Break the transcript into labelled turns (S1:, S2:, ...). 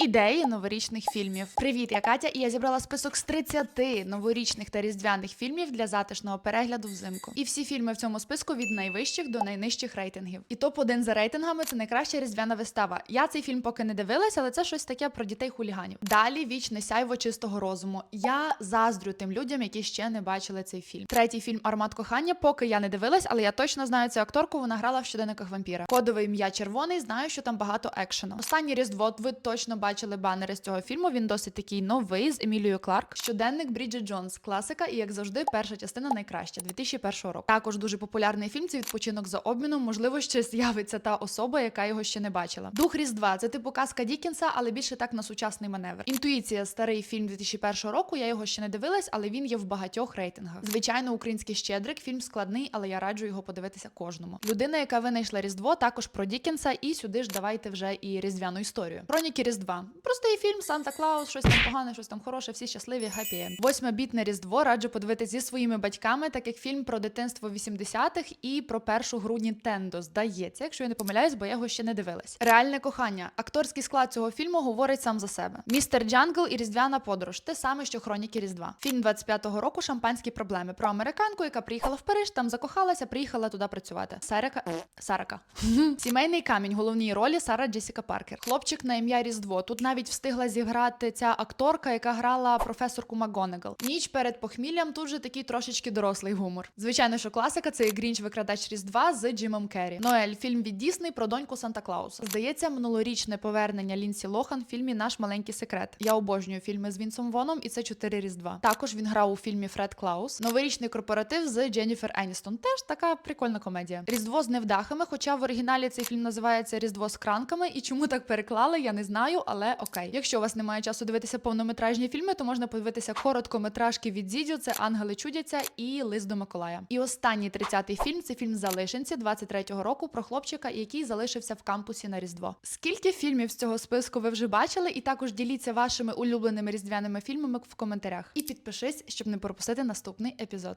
S1: Ідеї новорічних фільмів. Привіт, я Катя, і я зібрала список з 30 новорічних та різдвяних фільмів для затишного перегляду взимку. І всі фільми в цьому списку від найвищих до найнижчих рейтингів. І топ 1 за рейтингами це найкраща різдвяна вистава. Я цей фільм поки не дивилась, але це щось таке про дітей хуліганів. Далі вічне сяйво чистого розуму. Я заздрю тим людям, які ще не бачили цей фільм. Третій фільм Армат кохання. Поки я не дивилась, але я точно знаю цю акторку. Вона грала в щоденниках вампіра. Кодове ім'я червоний. Знаю, що там багато екшену. Останнє різдво. Ви точно бачили банери з цього фільму. Він досить такий новий з Емілією Кларк. Щоденник Бріджит Джонс, класика, і як завжди, перша частина найкраща 2001 року. Також дуже популярний фільм. Це відпочинок за обміном. Можливо, ще з'явиться та особа, яка його ще не бачила. Дух Різдва це типу казка Дікінса, але більше так на сучасний маневр. Інтуїція старий фільм 2001 року. Я його ще не дивилась, але він є в багатьох рейтингах. Звичайно, український щедрик. Фільм складний, але я раджу його подивитися кожному. Людина, яка винайшла Різдво, також про Дікінса, і сюди ж давайте вже і різдвяну історію. Хроніки Різдва. Простий фільм, Санта Клаус, щось там погане, щось там хороше, всі щасливі, енд. Восьме бітне Різдво раджу подивитися зі своїми батьками, так як фільм про дитинство 80-х і про першу гру Нінтендо. Здається, якщо я не помиляюсь, бо я його ще не дивилась. Реальне кохання. Акторський склад цього фільму говорить сам за себе. Містер Джангл і Різдвяна подорож. Те саме, що хроніки Різдва. Фільм 25-го року Шампанські проблеми про американку, яка приїхала в Париж, там закохалася, приїхала туди працювати. Сарика Сарака. Сімейний камінь. Головній ролі Сара Джесіка Паркер. Хлопчик на ім'я Різдво. Тут навіть встигла зіграти ця акторка, яка грала професорку МакГонагал. Ніч перед похміллям тут же такий трошечки дорослий гумор. Звичайно, що класика це Грінч викрадач Різдва з Джимом Керрі. Ноель фільм від Дісней про доньку Санта Клауса. Здається, минулорічне повернення Лінсі Лохан в фільмі Наш маленький секрет. Я обожнюю фільми з Вінсом Воном, і це чотири різдва. Також він грав у фільмі Фред Клаус. Новорічний корпоратив з Дженніфер Еністон. Теж така прикольна комедія. Різдво з невдахами, хоча в оригіналі цей фільм називається Різдво з кранками. І чому так переклали, я не знаю, але окей. Якщо у вас немає часу дивитися повнометражні фільми, то можна подивитися короткометражки від Зідзю. Це Ангели чудяться і Лист до Миколая. І останній 30-й фільм це фільм Залишенці 23-го року про хлопчика, який залишився в кампусі на Різдво. Скільки фільмів з цього списку ви вже бачили? І також діліться вашими улюбленими різдвяними фільмами в коментарях. І підпишись, щоб не пропустити наступний епізод.